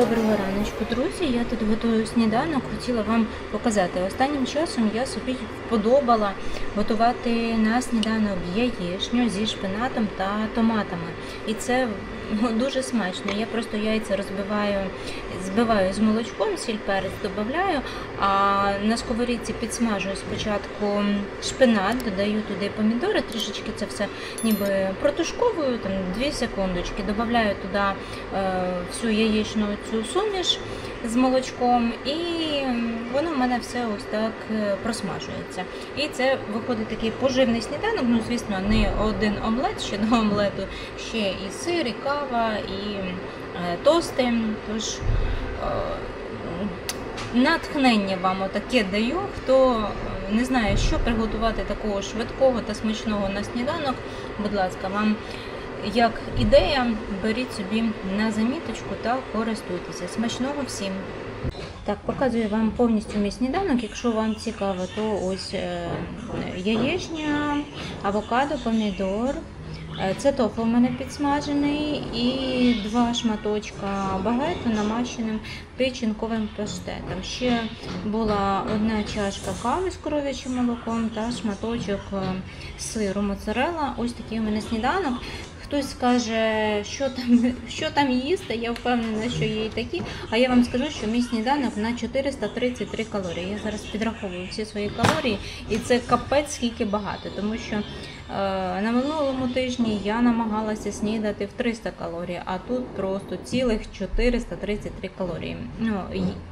Доброго раночку, друзі. Я тут готую сніданок. Хотіла вам показати. Останнім часом я собі вподобала готувати на сніданок яєчню зі шпинатом та томатами. І це ну, дуже смачно. Я просто яйця розбиваю, збиваю з молочком, сіль перець додаю, а на сковорідці підсмажую спочатку шпинат, додаю туди помідори, трішечки це все ніби протушковую, там 2 секундочки, додаю туди е, всю яєчну цю суміш з молочком, і воно в мене все ось так е, просмажується. І це виходить такий поживний сніданок. Ну, звісно, не один омлет, ще до омлету, ще і сир, і кава, і е, тости. Тож е, натхнення вам отаке даю. Хто не знає, що приготувати такого швидкого та смачного на сніданок, будь ласка, вам як ідея, беріть собі на заміточку та користуйтеся. Смачного всім! Так, показую вам повністю мій сніданок. Якщо вам цікаво, то ось е, яєчня, авокадо, помідор. Е, Це тофу у мене підсмажений і два шматочка багету намащеним печінковим паштетом. Ще була одна чашка кави з коров'ячим молоком та шматочок е, сиру моцарелла. Ось такий у мене сніданок. Хтось скаже, що там, що там їсти, я впевнена, що є і такі. А я вам скажу, що мій сніданок на 433 калорії. Я зараз підраховую всі свої калорії, і це капець скільки багато, тому що на минулому тижні я намагалася снідати в 300 калорій, а тут просто цілих 433 калорії. Ну,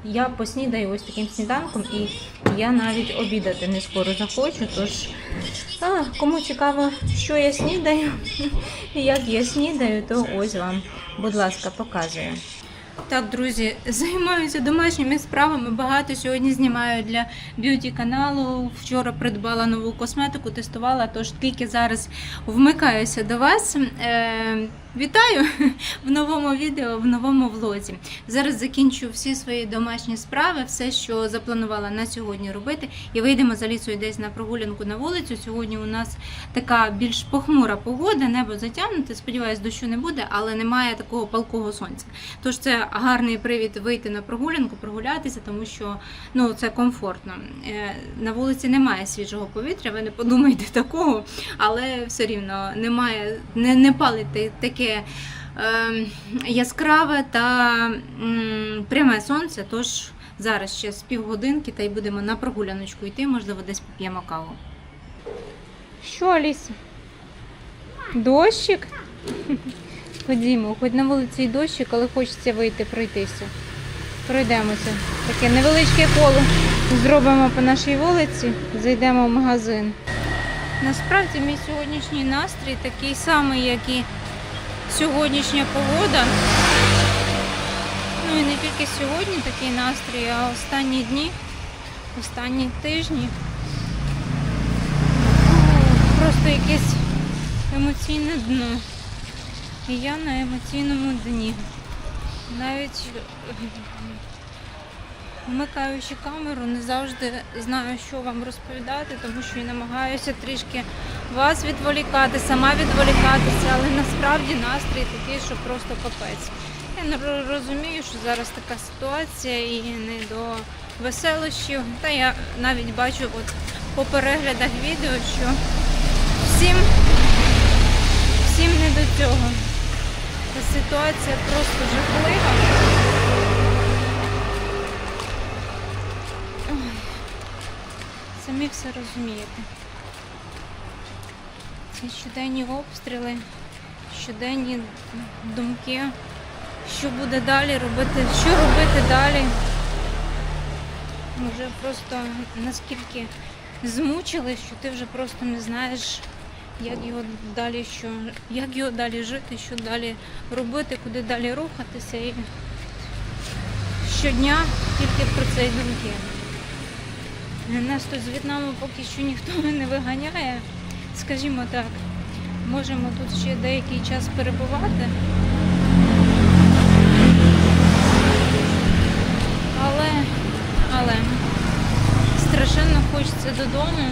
я поснідаю ось таким сніданком, і я навіть обідати не скоро захочу. Тож, а, кому цікаво, що я снідаю, і як я снідаю, то ось вам, будь ласка, показую. Так, друзі, займаюся домашніми справами. Багато сьогодні знімаю для б'юті каналу. Вчора придбала нову косметику, тестувала, тож тільки зараз вмикаюся до вас. Вітаю в новому відео, в новому влозі. Зараз закінчу всі свої домашні справи, все, що запланувала на сьогодні робити. І вийдемо за лісою десь на прогулянку на вулицю. Сьогодні у нас така більш похмура погода, небо затягнуте. Сподіваюсь, дощу не буде, але немає такого палкого сонця. Тож це гарний привід вийти на прогулянку, прогулятися, тому що ну це комфортно. Е, На вулиці немає свіжого повітря, ви не подумайте такого, але все рівно немає, не, не палить та- таке. е, Яскраве та пряме сонце, тож зараз ще з півгодинки та й будемо на прогуляночку йти, можливо, десь поп'ємо каву. Що, Аліса? Дощик? Ходімо, хоч на вулиці й дощик, але хочеться вийти пройтися. Пройдемося. Таке невеличке коло зробимо по нашій вулиці, зайдемо в магазин. Насправді мій сьогоднішній настрій такий самий, як і сьогоднішня погода. Ну і не тільки сьогодні такий настрій, а останні дні, останні тижні. Ну, Просто якесь емоційне дно. І я на емоційному дні. Навіть вмикаючи камеру, не завжди знаю, що вам розповідати, тому що і намагаюся трішки вас відволікати, сама відволікатися, але насправді настрій такий, що просто капець. Я розумію, що зараз така ситуація і не до веселощів. Та я навіть бачу от по переглядах відео, що всім, всім не до цього. Ситуація просто жахлива. Ой, Самі все розумієте. Щоденні обстріли, щоденні думки, що буде далі робити, що робити далі. Вже просто наскільки змучили, що ти вже просто не знаєш, як його далі, що, як його далі жити, що далі робити, куди далі рухатися. І щодня тільки про це й думки. Нас тут з В'єтнаму поки що ніхто не виганяє, скажімо так. Можемо тут ще деякий час перебувати. Але, але страшенно хочеться додому.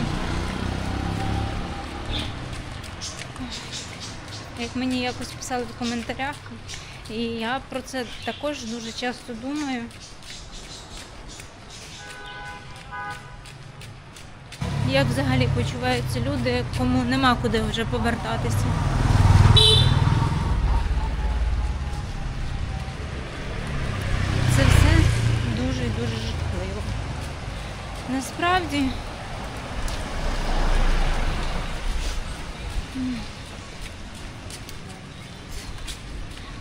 Як мені якось писали в коментарях. І я про це також дуже часто думаю. Як взагалі почуваються люди, кому нема куди вже повертатися. Це все дуже і дуже жахливо. Насправді.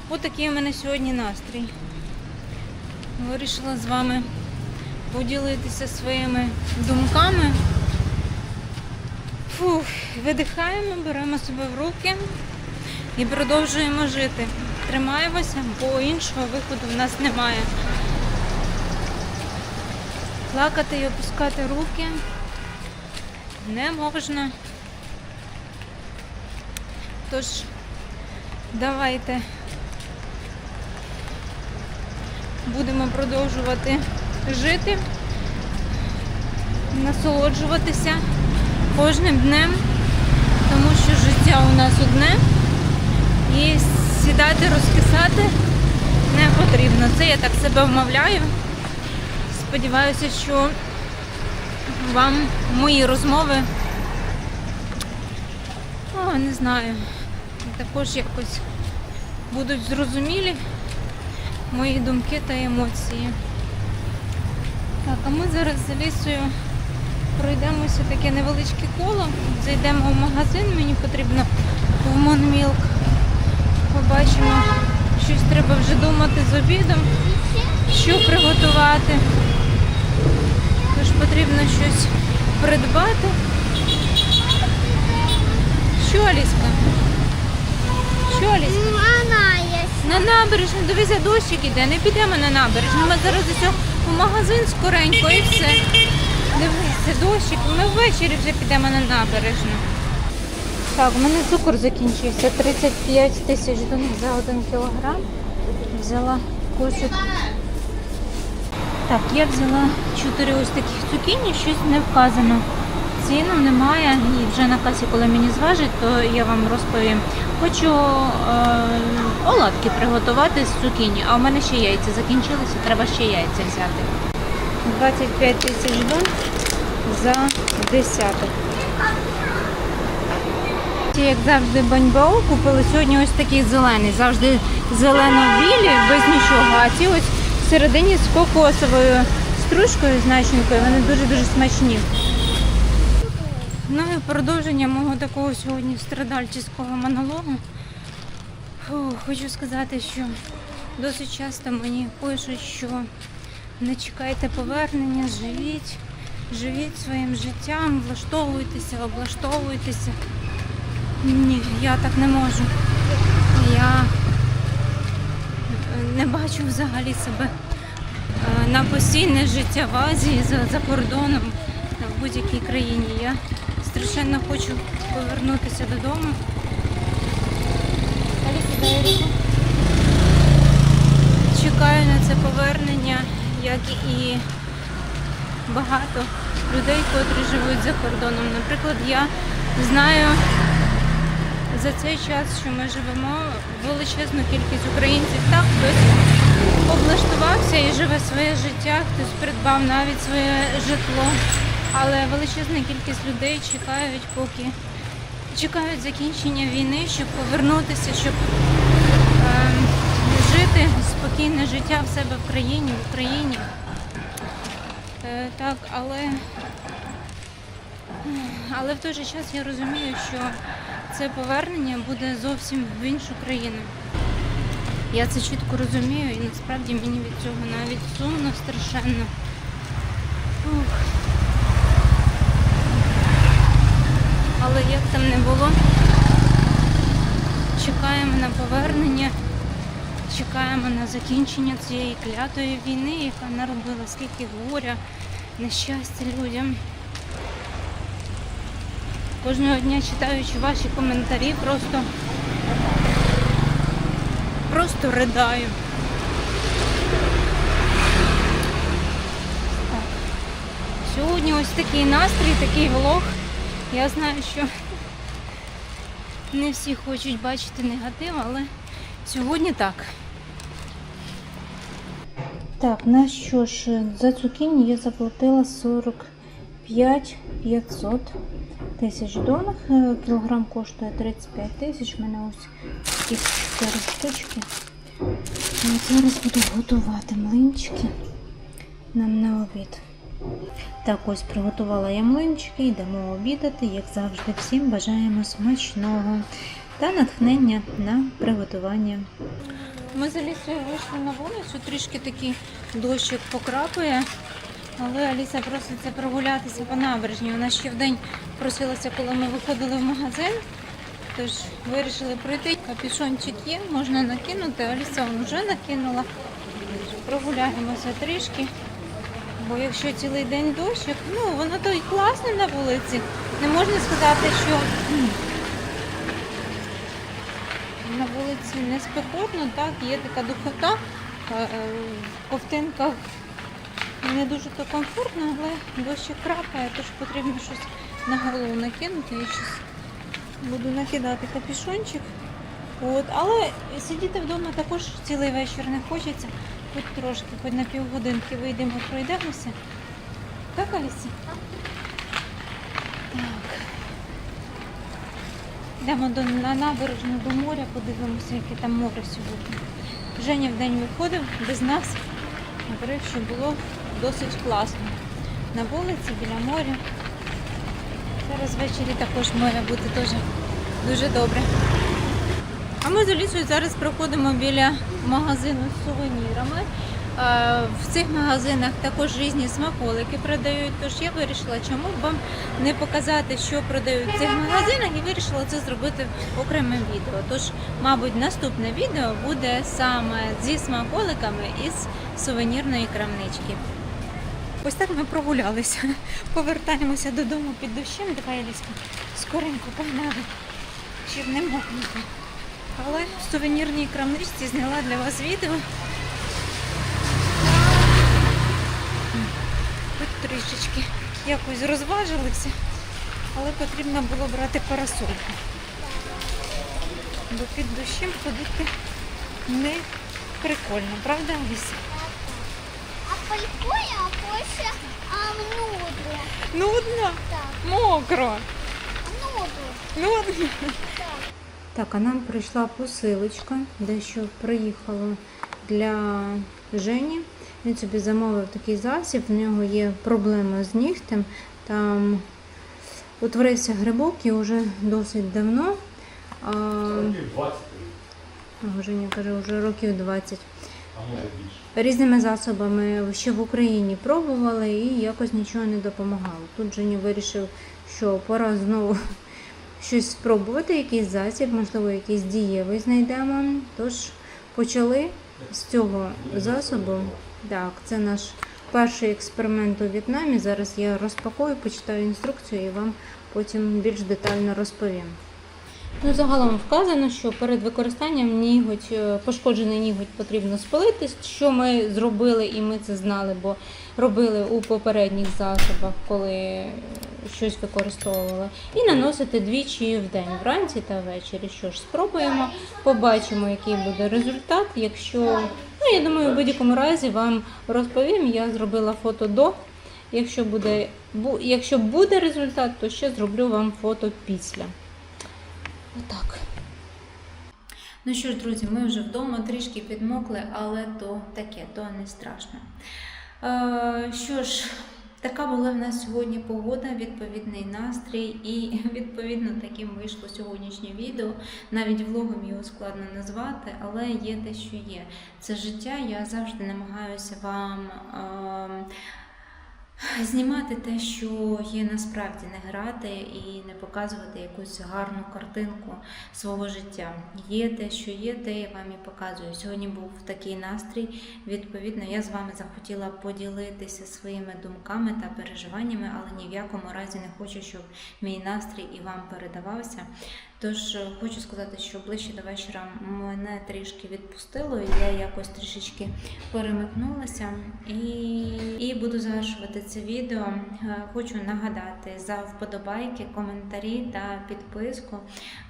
Отакий у мене сьогодні настрій. Вирішила з вами поділитися своїми думками. Фух, видихаємо, беремо себе в руки і продовжуємо жити. Тримаємося, бо іншого виходу в нас немає. Плакати і опускати руки не можна. Тож, давайте будемо продовжувати жити, насолоджуватися кожним днем, тому що життя у нас одне і сідати, розкисати не потрібно. Це я так себе вмовляю. Сподіваюся, що вам мої розмови, о, не знаю, також якось будуть зрозумілі мої думки та емоції. Так, а ми зараз з Алісою пройдемося таке невеличке коло. Зайдемо в магазин, мені потрібно в Монмілк. Побачимо, щось треба вже думати з обідом, що приготувати. Тож потрібно щось придбати. Що, Аліска? Що, Аліска? На набережну, дивися, дощик іде, не підемо на набережну. Ми зараз ось у магазин скоренько і все. Дивися, дощик, ми ввечері вже підемо на набережну. Так, у мене цукор закінчився. 35 тисяч донг за один кілограм. Взяла кошик. Так, я взяла 4 ось таких цукіні, щось не вказано. Ціну немає. І вже на касі, коли мені зважать, то я вам розповім. Хочу е, оладки приготувати з цукіні, а у мене ще яйця закінчилися, треба ще яйця взяти. 25 тисяч дон за десяток. Як завжди, баньбао купили сьогодні ось такий зелений, завжди зелено-білі, без нічого. А ці ось всередині з кокосовою стружкою з вони дуже-дуже смачні. Ну і продовження мого такого сьогодні страдальческого монологу. Хочу сказати, що досить часто мені пишуть, що не чекайте повернення, живіть, живіть своїм життям, влаштовуйтеся, облаштовуйтеся. Ні, я так не можу. Я е, не бачу взагалі себе е, на постійне життя в Азії, за, за кордоном, в будь-якій країні. Я страшенно хочу повернутися додому. Чекаю на це повернення, як і багато людей, котрі живуть за кордоном. Наприклад, я знаю за цей час, що ми живемо, величезну кількість українців. Так, хтось облаштувався і живе своє життя, хтось придбав навіть своє житло. Але величезна кількість людей чекають, поки чекають закінчення війни, щоб повернутися, щоб ем, жити спокійне життя в себе в країні, в Україні. Е, так, але, але в той же час я розумію, що це повернення буде зовсім в іншу країну. Я це чітко розумію і насправді мені від цього навіть сумно страшенно. Ух. Але як там не було, чекаємо на повернення, чекаємо на закінчення цієї клятої війни, яка наробила скільки горя, нещастя людям. Кожного дня читаючи ваші коментарі, просто, просто ридаю. Так. Сьогодні ось такий настрій, такий влог. Я знаю, що Не всі хочуть бачити негатив, але сьогодні так. Так, на що ж, за цукіні я заплатила 45 500 тисяч донг. Е, Кілограм коштує 35 тисяч. У мене ось такі 4 штучки. І зараз буду готувати млинчики нам на обід. Так, ось приготувала я млинчики, йдемо обідати. Як завжди, всім бажаємо смачного та натхнення на приготування. Ми з Алісою вийшли на вулицю, трішки такий дощик покрапує. Але Аліса проситься прогулятися по набережні. Вона ще в день просилася, коли ми виходили в магазин. Тож вирішили пройти. Капюшончик є, можна накинути. Аліса вже накинула. Прогуляємося трішки. Бо якщо цілий день дощик, ну воно то й класно на вулиці. Не можна сказати, що на вулиці не спекотно, так, є така духота. е, е, В ковтинках не дуже то комфортно, але дощик крапає, тож потрібно щось на голову накинути. Я щось буду накидати капюшончик. От, але сидіти вдома також цілий вечір не хочеться. Хоч трошки, хоч на півгодинки вийдемо, пройдемося. Так, Аліса? Так. Йдемо до, на набережну до моря, подивимося, яке там море сьогодні. Женя в день виходив без нас. Говорив, що було досить класно. На вулиці, біля моря. Зараз ввечері також має бути теж дуже добре. А ми з Алісою зараз проходимо біля магазину з сувенірами. Е, В цих магазинах також різні смаколики продають. Тож я вирішила, чому б вам не показати, що продають в цих магазинах, і вирішила це зробити окремим відео. Тож, мабуть, наступне відео буде саме зі смаколиками із сувенірної крамнички. Ось так ми прогулялися. Повертаємося додому під дощем. Давай, Аліска, скоренько погнали, щоб не мокнути. Але в сувенірній крамничці зняла для вас відео. Тут трішечки якось розважилися, але потрібно було брати парасольку. Бо під дощем ходити не прикольно, правда, Аліса? А прикольно, а больше а, нудно. Нудно, Так, мокро. нудно. Нудно. Так. Так, а нам прийшла посилочка, дещо приїхало для Жені. Він собі замовив такий засіб, в нього є проблема з нігтем. Там утворився грибок і вже досить давно. А, Років 20, а Женя каже, вже років 20. а може більше. Різними засобами ще в Україні пробували і якось нічого не допомагало. Тут Женя вирішив, що пора знову щось спробувати, якийсь засіб, можливо, якийсь дієвий знайдемо. Тож почали з цього засобу. Так, це наш перший експеримент у В'єтнамі. Зараз я розпакую, почитаю інструкцію і вам потім більш детально розповім. Ну, загалом вказано, що перед використанням ніготь, е, пошкоджений ніготь потрібно спалити, що ми зробили, і ми це знали, бо робили у попередніх засобах, коли щось використовували. І наносити двічі в день, вранці та ввечері. Що ж, спробуємо, побачимо, який буде результат. Якщо, ну я думаю, в будь-якому разі вам розповім. Я зробила фото до. Якщо буде, бу- якщо буде результат, то ще зроблю вам фото після. Отак. Ну що ж, друзі, ми вже вдома трішки підмокли, але то таке, то не страшно. Е, що ж, така була в нас сьогодні погода, відповідний настрій, і відповідно таким вийшло сьогоднішнє відео. Навіть влогом його складно назвати, але є те, що є. Це життя. Я завжди намагаюся вам. Е, Знімати те, що є насправді, не грати і не показувати якусь гарну картинку свого життя. Є те, що є, те я вам і показую. Сьогодні був такий настрій. Відповідно, я з вами захотіла поділитися своїми думками та переживаннями, але ні в якому разі не хочу, щоб мій настрій і вам передавався. Тож е, хочу сказати, що ближче до вечора мене трішки відпустило, і я якось трішечки перемикнулася і, і буду завершувати це відео. Е, Хочу нагадати за вподобайки, коментарі та підписку,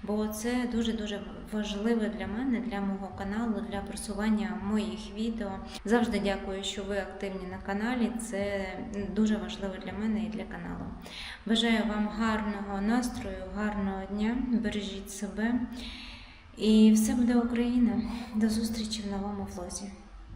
бо це дуже дуже важливо для мене, для мого каналу, для просування моїх відео. Завжди дякую, що ви активні на каналі. Це дуже важливо для мене і для каналу. Бажаю вам гарного настрою, гарного дня. Бережіть себе. І все буде Україна. До зустрічі в новому влозі.